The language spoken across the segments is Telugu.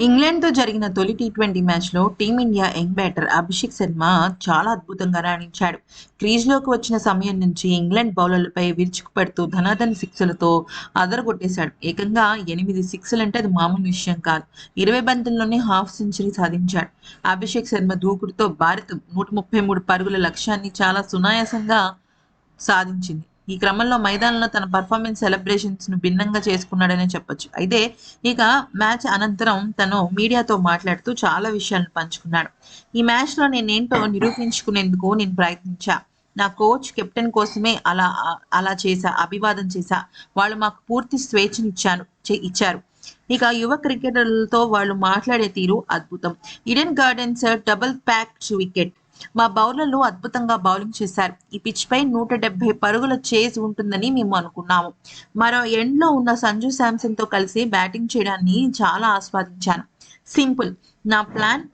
ఇంగ్లాండ్తో జరిగిన తొలి టీ ట్వంటీ మ్యాచ్లో team India young batter Abhishek Sharma చాలా అద్భుతంగా రాణించాడు. క్రీజ్లోకి వచ్చిన సమయం నుంచి ఇంగ్లాండ్ బౌలర్లపై విరుచుకుపడుతూ ధనాధన సిక్స్లతో అదరగొట్టేశాడు. ఏకంగా ఎనిమిది సిక్స్లు అంటే అది మామూలు విషయం కాదు. ఇరవై బంతుల్లోనే హాఫ్ సెంచరీ సాధించాడు. అభిషేక్ శర్మ దూకుడుతో భారత్ నూట ముప్పై మూడు పరుగుల లక్ష్యాన్ని చాలా సునాయాసంగా సాధించింది. ఈ క్రమంలో మైదానంలో తన పర్ఫార్మెన్స్ సెలబ్రేషన్స్ను భిన్నంగా చేసుకున్నాడనే చెప్పొచ్చు. అయితే ఇక మ్యాచ్ అనంతరం తను మీడియాతో మాట్లాడుతూ చాలా విషయాలను పంచుకున్నాడు. ఈ మ్యాచ్లో నేనేంటో నిరూపించుకునేందుకు నేను ప్రయత్నించా. నా కోచ్ కెప్టెన్ కోసమే అలా అలా చేశా అభివాదం చేశా. వాళ్ళు మాకు పూర్తి స్వేచ్ఛనిచ్చాను ఇచ్చారు. ఇక యువ క్రికెటర్లతో వాళ్ళు మాట్లాడే తీరు అద్భుతం. Eden Gardens double pack wicket మా బౌలర్లు అద్భుతంగా బౌలింగ్ చేశారు. ఈ పిచ్ పై నూట డెబ్బై పరుగుల చేజ్ ఉంటుందని మేము అనుకున్నాము. మరో ఎండ్లో ఉన్న సంజు శాంసన్తో కలిసి బ్యాటింగ్ చేయడాన్ని చాలా ఆస్వాదించాను. సింపుల్. నా ప్లాన్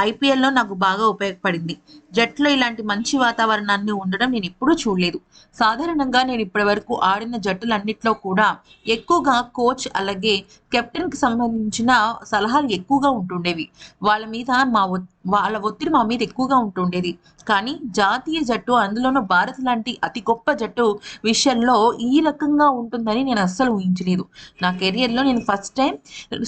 ఐపీఎల్లో నాకు బాగా ఉపయోగపడింది. జట్లో ఇలాంటి మంచి వాతావరణాన్ని ఉండడం నేను ఎప్పుడూ చూడలేదు. సాధారణంగా నేను ఇప్పటి వరకు ఆడిన జట్టులన్నిట్లో కూడా ఎక్కువగా కోచ్ అలాగే కెప్టెన్కి సంబంధించిన సలహాలు ఎక్కువగా ఉంటుండేవి. వాళ్ళ మీద మా వాళ్ళ ఒత్తిడి మా మీద ఎక్కువగా ఉంటుండేది. కానీ జాతీయ జట్టు అందులోనూ భారత్ లాంటి అతి గొప్ప జట్టు విషయంలో ఈ రకంగా ఉంటుందని నేను అస్సలు ఊహించలేదు. నా కెరియర్లో నేను ఫస్ట్ టైం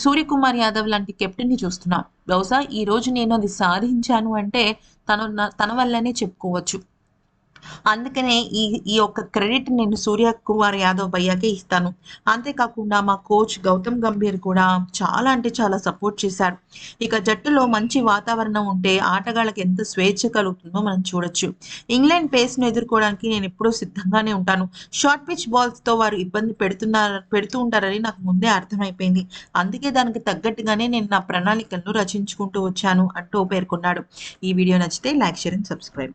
సూర్యకుమార్ యాదవ్ లాంటి కెప్టెన్ని చూస్తున్నాను బహుశా ఈ రోజు నేను అది సాధించాను అంటే తను తన వల్లనే చెప్పుకోవచ్చు. అందుకనే ఈ ఈ యొక్క క్రెడిట్ నేను సూర్య కుమార్ యాదవ్ భయ్యాకే ఇస్తాను. అంతేకాకుండా మా కోచ్ గౌతమ్ గంభీర్ కూడా చాలా అంటే చాలా సపోర్ట్ చేశారు. ఇక జట్టులో మంచి వాతావరణం ఉంటే ఆటగాళ్ళకి ఎంత స్వేచ్ఛ కలుగుతుందో మనం చూడొచ్చు. ఇంగ్లాండ్ పేస్ను ఎదుర్కోవడానికి నేను ఎప్పుడూ సిద్ధంగానే ఉంటాను. షార్ట్ పిచ్ బాల్స్తో వారు ఇబ్బంది పెడుతున్నారు పెడుతూ ఉంటారని నాకు ముందే అర్థమైపోయింది. అందుకే దానికి తగ్గట్టుగానే నేను నా ప్రణాళికలను రచించుకుంటూ వచ్చాను అంటూ పేర్కొన్నాడు. ఈ వీడియో నచ్చితే లైక్ షేర్ అండ్ సబ్స్క్రైబ్